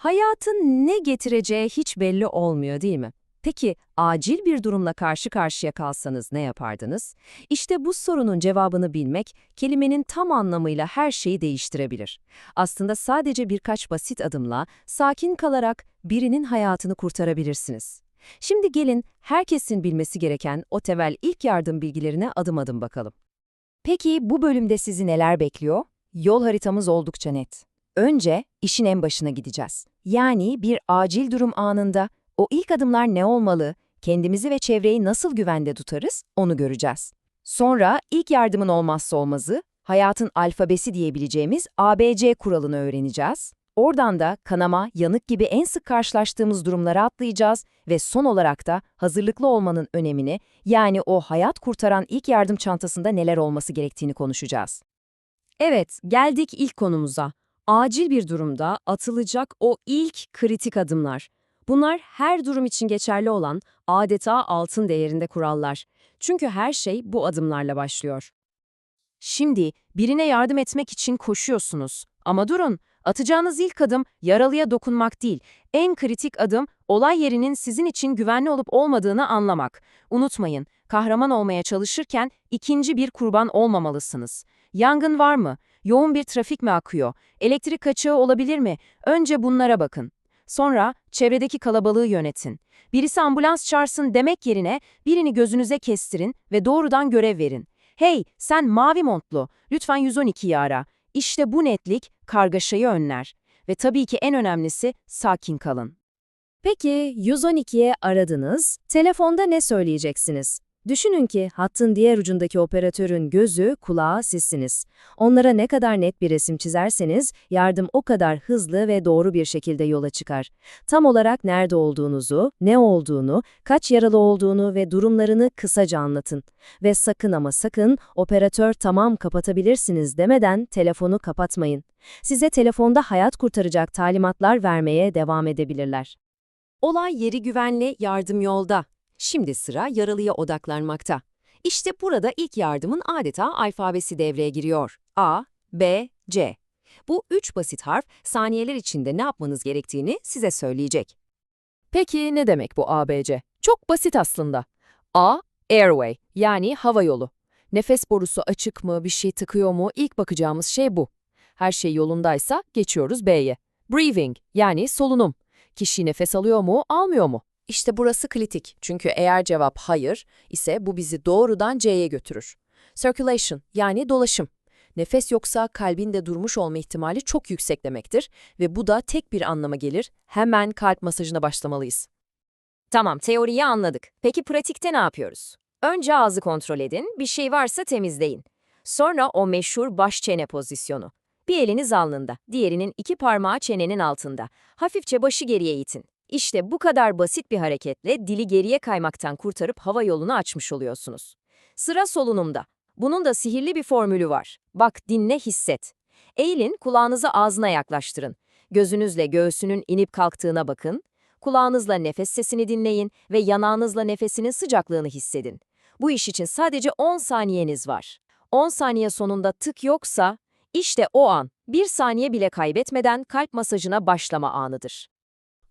Hayatın ne getireceği hiç belli olmuyor değil mi? Peki acil bir durumla karşı karşıya kalsanız ne yapardınız? İşte bu sorunun cevabını bilmek kelimenin tam anlamıyla her şeyi değiştirebilir. Aslında sadece birkaç basit adımla sakin kalarak birinin hayatını kurtarabilirsiniz. Şimdi gelin herkesin bilmesi gereken o temel ilk yardım bilgilerine adım adım bakalım. Peki bu bölümde sizi neler bekliyor? Yol haritamız oldukça net. Önce işin en başına gideceğiz. Yani bir acil durum anında o ilk adımlar ne olmalı, kendimizi ve çevreyi nasıl güvende tutarız onu göreceğiz. Sonra ilk yardımın olmazsa olmazı, hayatın alfabesi diyebileceğimiz ABC kuralını öğreneceğiz. Oradan da kanama, yanık gibi en sık karşılaştığımız durumlara atlayacağız ve son olarak da hazırlıklı olmanın önemini, yani o hayat kurtaran ilk yardım çantasında neler olması gerektiğini konuşacağız. Evet, geldik ilk konumuza. Acil bir durumda atılacak o ilk kritik adımlar. Bunlar her durum için geçerli olan adeta altın değerinde kurallar. Çünkü her şey bu adımlarla başlıyor. Şimdi birine yardım etmek için koşuyorsunuz. Ama durun, atacağınız ilk adım yaralıya dokunmak değil. En kritik adım olay yerinin sizin için güvenli olup olmadığını anlamak. Unutmayın, kahraman olmaya çalışırken ikinci bir kurban olmamalısınız. Yangın var mı? Yoğun bir trafik mi akıyor? Elektrik kaçağı olabilir mi? Önce bunlara bakın. Sonra çevredeki kalabalığı yönetin. Birisi ambulans çağırsın demek yerine birini gözünüze kestirin ve doğrudan görev verin. Hey, sen mavi montlu, lütfen 112'yi ara. İşte bu netlik kargaşayı önler. Ve tabii ki en önemlisi sakin kalın. Peki 112'ye aradınız, telefonda ne söyleyeceksiniz? Düşünün ki hattın diğer ucundaki operatörün gözü, kulağı sizsiniz. Onlara ne kadar net bir resim çizerseniz yardım o kadar hızlı ve doğru bir şekilde yola çıkar. Tam olarak nerede olduğunuzu, ne olduğunu, kaç yaralı olduğunu ve durumlarını kısaca anlatın. Ve sakın ama sakın operatör tamam kapatabilirsiniz demeden telefonu kapatmayın. Size telefonda hayat kurtaracak talimatlar vermeye devam edebilirler. Olay yeri güvenli, yardım yolda. Şimdi sıra yaralıya odaklanmakta. İşte burada ilk yardımın adeta alfabesi devreye giriyor. A, B, C. Bu üç basit harf saniyeler içinde ne yapmanız gerektiğini size söyleyecek. Peki ne demek bu ABC? Çok basit aslında. A, airway yani hava yolu. Nefes borusu açık mı, bir şey tıkıyor mu ilk bakacağımız şey bu. Her şey yolundaysa geçiyoruz B'ye. Breathing yani solunum. Kişi nefes alıyor mu, almıyor mu? İşte burası kritik çünkü eğer cevap hayır ise bu bizi doğrudan C'ye götürür. Circulation yani dolaşım. Nefes yoksa kalbin de durmuş olma ihtimali çok yüksek demektir ve bu da tek bir anlama gelir, hemen kalp masajına başlamalıyız. Tamam, teoriyi anladık. Peki pratikte ne yapıyoruz? Önce ağzı kontrol edin, bir şey varsa temizleyin. Sonra o meşhur baş çene pozisyonu. Bir eliniz alnında, diğerinin iki parmağı çenenin altında. Hafifçe başı geriye itin. İşte bu kadar basit bir hareketle dili geriye kaymaktan kurtarıp hava yolunu açmış oluyorsunuz. Sıra solunumda. Bunun da sihirli bir formülü var. Bak, dinle, hisset. Eğilin, kulağınızı ağzına yaklaştırın. Gözünüzle göğsünün inip kalktığına bakın. Kulağınızla nefes sesini dinleyin ve yanağınızla nefesinin sıcaklığını hissedin. Bu iş için sadece 10 saniyeniz var. 10 saniye sonunda tık yoksa, işte o an, bir saniye bile kaybetmeden kalp masajına başlama anıdır.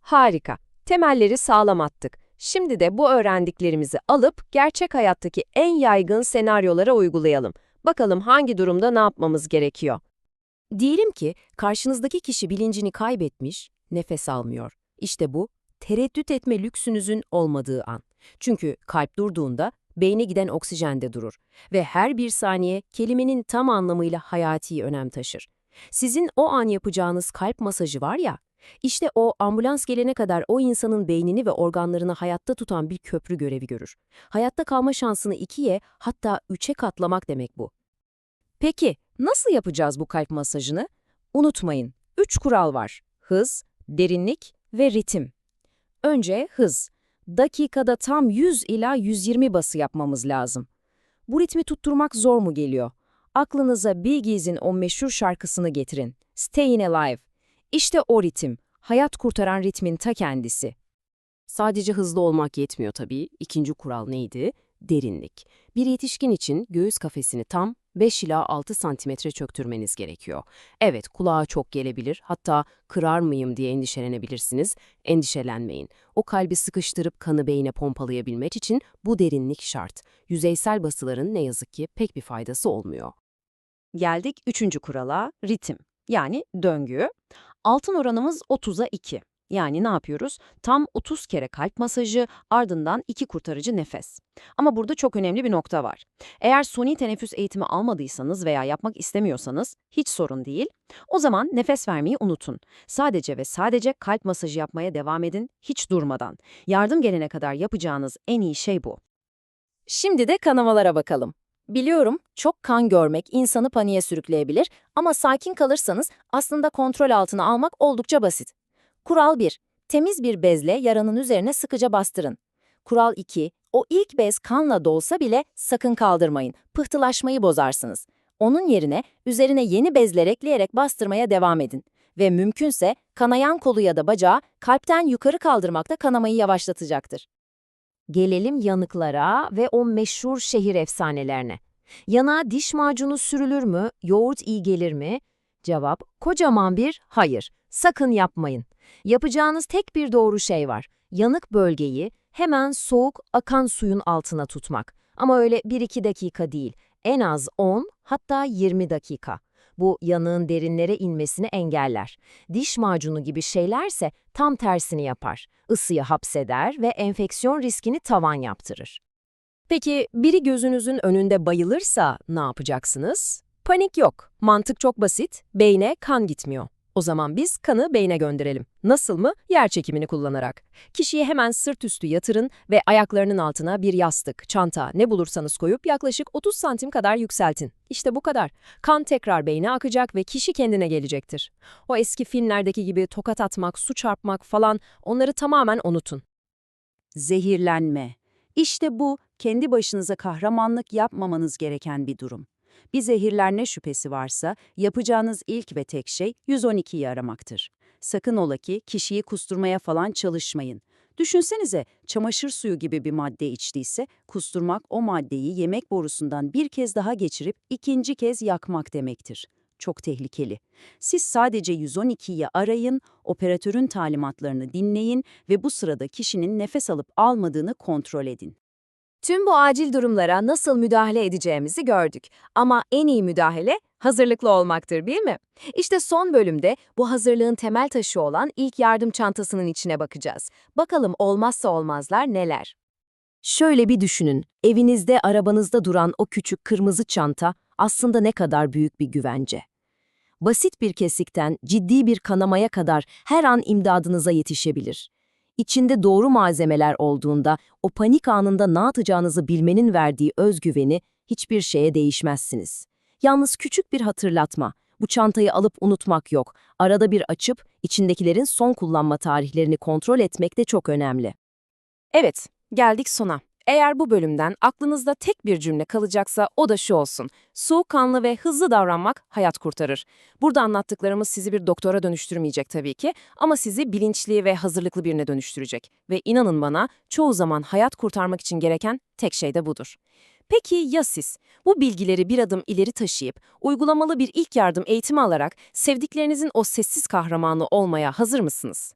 Harika. Temelleri sağlam attık. Şimdi de bu öğrendiklerimizi alıp gerçek hayattaki en yaygın senaryolara uygulayalım. Bakalım hangi durumda ne yapmamız gerekiyor. Diyelim ki karşınızdaki kişi bilincini kaybetmiş, nefes almıyor. İşte bu, tereddüt etme lüksünüzün olmadığı an. Çünkü kalp durduğunda beyne giden oksijen de durur ve her bir saniye kelimenin tam anlamıyla hayati önem taşır. Sizin o an yapacağınız kalp masajı var ya, işte o ambulans gelene kadar o insanın beynini ve organlarını hayatta tutan bir köprü görevi görür. Hayatta kalma şansını ikiye hatta üçe katlamak demek bu. Peki nasıl yapacağız bu kalp masajını? Unutmayın, üç kural var. Hız, derinlik ve ritim. Önce hız. Dakikada tam 100 ila 120 bası yapmamız lazım. Bu ritmi tutturmak zor mu geliyor? Aklınıza Bee Gees'in o meşhur şarkısını getirin. Staying Alive. İşte o ritim, hayat kurtaran ritmin ta kendisi. Sadece hızlı olmak yetmiyor tabii. İkinci kural neydi? Derinlik. Bir yetişkin için göğüs kafesini tam 5 ila 6 santimetre çöktürmeniz gerekiyor. Evet, kulağa çok gelebilir, hatta kırar mıyım diye endişelenebilirsiniz. Endişelenmeyin. O kalbi sıkıştırıp kanı beyine pompalayabilmek için bu derinlik şart. Yüzeysel basıların ne yazık ki pek bir faydası olmuyor. Geldik üçüncü kurala, ritim. Yani döngü. Altın oranımız 30'a 2. Yani ne yapıyoruz? Tam 30 kere kalp masajı, ardından 2 kurtarıcı nefes. Ama burada çok önemli bir nokta var. Eğer suni teneffüs eğitimi almadıysanız veya yapmak istemiyorsanız hiç sorun değil. O zaman nefes vermeyi unutun. Sadece ve sadece kalp masajı yapmaya devam edin, hiç durmadan. Yardım gelene kadar yapacağınız en iyi şey bu. Şimdi de kanamalara bakalım. Biliyorum çok kan görmek insanı paniğe sürükleyebilir ama sakin kalırsanız aslında kontrol altına almak oldukça basit. Kural 1. Temiz bir bezle yaranın üzerine sıkıca bastırın. Kural 2. O ilk bez kanla dolsa bile sakın kaldırmayın. Pıhtılaşmayı bozarsınız. Onun yerine üzerine yeni bezler ekleyerek bastırmaya devam edin. Ve mümkünse kanayan kolu ya da bacağı kalpten yukarı kaldırmakta kanamayı yavaşlatacaktır. Gelelim yanıklara ve o meşhur şehir efsanelerine. Yana diş macunu sürülür mü, yoğurt iyi gelir mi? Cevap kocaman bir hayır. Sakın yapmayın. Yapacağınız tek bir doğru şey var. Yanık bölgeyi hemen soğuk akan suyun altına tutmak. Ama öyle 1-2 dakika değil. En az 10 hatta 20 dakika. Bu yanığın derinlere inmesini engeller. Diş macunu gibi şeylerse tam tersini yapar. Isıyı hapseder ve enfeksiyon riskini tavan yaptırır. Peki biri gözünüzün önünde bayılırsa ne yapacaksınız? Panik yok. Mantık çok basit. Beyne kan gitmiyor. O zaman biz kanı beyne gönderelim. Nasıl mı? Yer çekimini kullanarak. Kişiyi hemen sırt üstü yatırın ve ayaklarının altına bir yastık, çanta, ne bulursanız koyup yaklaşık 30 santim kadar yükseltin. İşte bu kadar. Kan tekrar beyne akacak ve kişi kendine gelecektir. O eski filmlerdeki gibi tokat atmak, su çarpmak falan onları tamamen unutun. Zehirlenme. İşte bu kendi başınıza kahramanlık yapmamanız gereken bir durum. Bir zehirlenme şüphesi varsa yapacağınız ilk ve tek şey 112'yi aramaktır. Sakın ola ki kişiyi kusturmaya falan çalışmayın. Düşünsenize çamaşır suyu gibi bir madde içtiyse kusturmak o maddeyi yemek borusundan bir kez daha geçirip ikinci kez yakmak demektir. Çok tehlikeli. Siz sadece 112'yi arayın, operatörün talimatlarını dinleyin ve bu sırada kişinin nefes alıp almadığını kontrol edin. Tüm bu acil durumlara nasıl müdahale edeceğimizi gördük. Ama en iyi müdahale hazırlıklı olmaktır değil mi? İşte son bölümde bu hazırlığın temel taşı olan ilk yardım çantasının içine bakacağız. Bakalım olmazsa olmazlar neler? Şöyle bir düşünün, evinizde, arabanızda duran o küçük kırmızı çanta aslında ne kadar büyük bir güvence. Basit bir kesikten ciddi bir kanamaya kadar her an imdadınıza yetişebilir. İçinde doğru malzemeler olduğunda o panik anında ne yapacağınızı bilmenin verdiği özgüveni hiçbir şeye değişmezsiniz. Yalnız küçük bir hatırlatma. Bu çantayı alıp unutmak yok. Arada bir açıp içindekilerin son kullanma tarihlerini kontrol etmek de çok önemli. Evet, geldik sona. Eğer bu bölümden aklınızda tek bir cümle kalacaksa o da şu olsun. Soğukkanlı ve hızlı davranmak hayat kurtarır. Burada anlattıklarımız sizi bir doktora dönüştürmeyecek tabii ki ama sizi bilinçli ve hazırlıklı birine dönüştürecek. Ve inanın bana çoğu zaman hayat kurtarmak için gereken tek şey de budur. Peki ya siz? Bu bilgileri bir adım ileri taşıyıp, uygulamalı bir ilk yardım eğitimi alarak sevdiklerinizin o sessiz kahramanı olmaya hazır mısınız?